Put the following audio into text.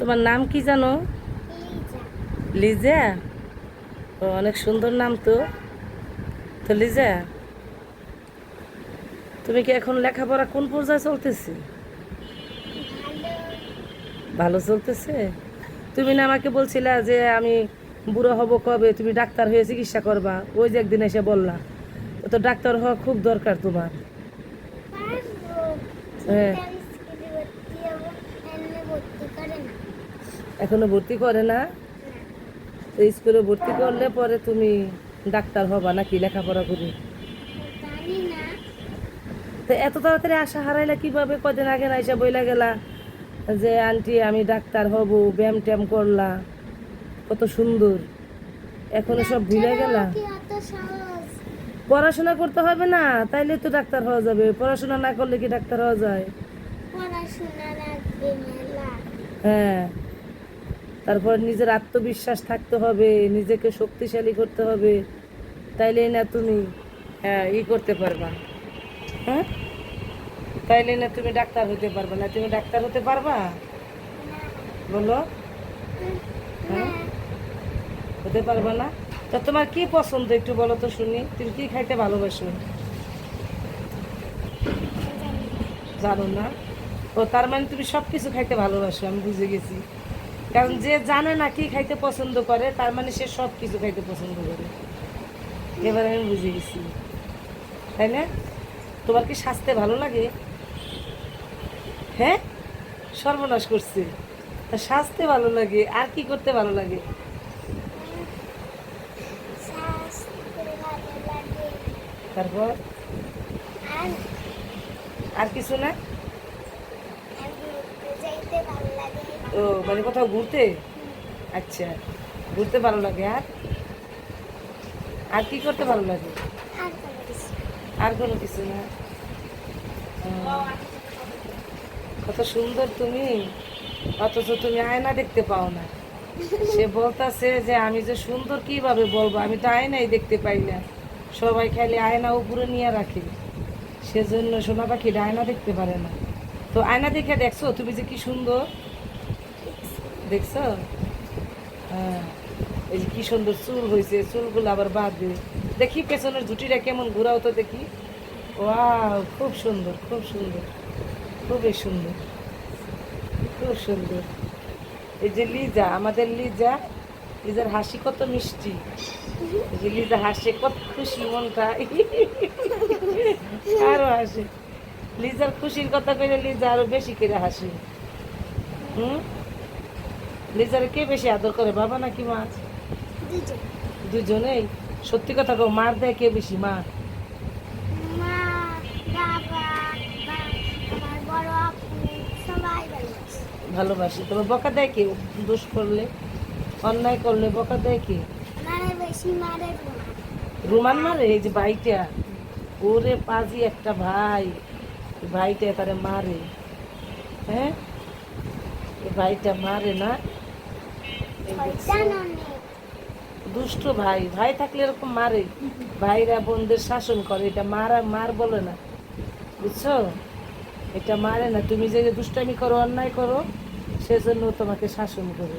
তোমার নাম কি জানো? লিজা। ও, অনেক সুন্দর নাম তো। তো লিজা, তুমি কি এখন লেখাপড়া কোন পর্যায়ে চলতেছে? ভালো চলতেছে? তুমি না আমাকে বলছিলা যে আমি বুড়ো হব কবে, তুমি ডাক্তার হয়ে চিকিৎসা করবা। ওই যে একদিন এসে বললা, তো ডাক্তার হওয়া খুব দরকার তোমার। হ্যাঁ। এখনও ভর্তি করে না। তো স্কুলে ভর্তি করলে পরে তুমি ডাক্তার হবা নাকি লেখাপড়া করি? তো এত তাড়াতাড়ি আশা হারাইলা কীভাবে? কদিন আগে না এসে বইলা গেলা যে আন্টি আমি ডাক্তার হব ব্যায়াম ট্যাম করলা। কত সুন্দর। এখনও সব ভুলে গেলা? পড়াশোনা করতে হবে না তাইলে তো ডাক্তার হওয়া যাবে। পড়াশোনা না করলে কি ডাক্তার হওয়া যায়? হ্যাঁ। তারপর নিজের আত্মবিশ্বাস থাকতে হবে, নিজেকে শক্তিশালী করতে হবে। তাইলে না তুমি হ্যাঁ ই করতে পারবা। হ্যাঁ? তাইলে না তুমি ডাক্তার হতে পারবা। না তুমি ডাক্তার হতে পারবা? বলো। হ্যাঁ? হতে পারবা না? তা তোমার কি পছন্দ একটু বলো তো শুনি। তুমি কি খাইতে ভালোবাসো? জানো না? ও, তার মানে তুমি সব কিছু খাইতে ভালোবাসো, আমি বুঝে গেছি। কারণ যে জানে না কি খাইতে পছন্দ করে তার মানে সে সব কিছু খাইতে পছন্দ করে। এবার আমি বুঝে গেছি। তাই না? তোমার কি স্বাস্থ্যে ভালো লাগে? হ্যাঁ? সর্বনাশ করছে। তা স্বাস্থ্যে ভালো লাগে আর কি করতে ভালো লাগে? তারপর? আর কিছু না? ও মানে কোথাও ঘুরতে? আচ্ছা ঘুরতে ভালো লাগে আর? আর কি করতে ভালো লাগে? আর কোনো কিছু না। কত সুন্দর তুমি। অথচ তুমি আয়না দেখতে পাও না। সে বলতাছে যে আমি যে সুন্দর কীভাবে বলব? আমি তো আয়নাই দেখতে পাই না। সবাই খালি আয়না উপরে নিয়ে রাখে। সেজন্য সোনা পাখিটা আয়না দেখতে পারে না। তো আয়না দেখে দেখছ তুমি যে কি সুন্দর? দেখছ? হ্যাঁ। এই যে কি সুন্দর চুল হয়েছে চুলগুলো আবার বাঁধবে দেখি পেছনের ঝুটিটা কেমন, ঘোরাও তো দেখি। ওয়াও, খুব সুন্দর খুব সুন্দর, খুবই সুন্দর, খুব সুন্দর। এই যে লিজা, আমাদের লিজা, লিজার হাসি কত মিষ্টি। এই যে লিজা হাসে, কত খুশি মনটা। আরও হাসে। লিজার খুশির কথা কইলে লিজা আরও বেশি করে হাসে। হুম? লিজার কে বেশি আদর করে বাবা নাকি মা দুজনেই। সত্যি কথা কো মার দেয় কে বেশি মা? ভালোবাসি। তবে বকা দেয় কে? দোষ করলে অন্যায় করলে বকা দেয় কে? রুমান মারে? এই যে ভাইটা। ওরে পাজি একটা ভাই। ভাইটা তারে মারে। হ্যাঁ? এই ভাইটা মারে না? দুষ্ট ভাই ভাই থাকলে এরকম মারে। ভাইরা বোনদের শাসন করে, এটা মারা, মার বলে না। বুঝছ? এটা মারে না। তুমি যে দুষ্টামি করো, অন্যায় করো, সেজন্য তোমাকে শাসন করে।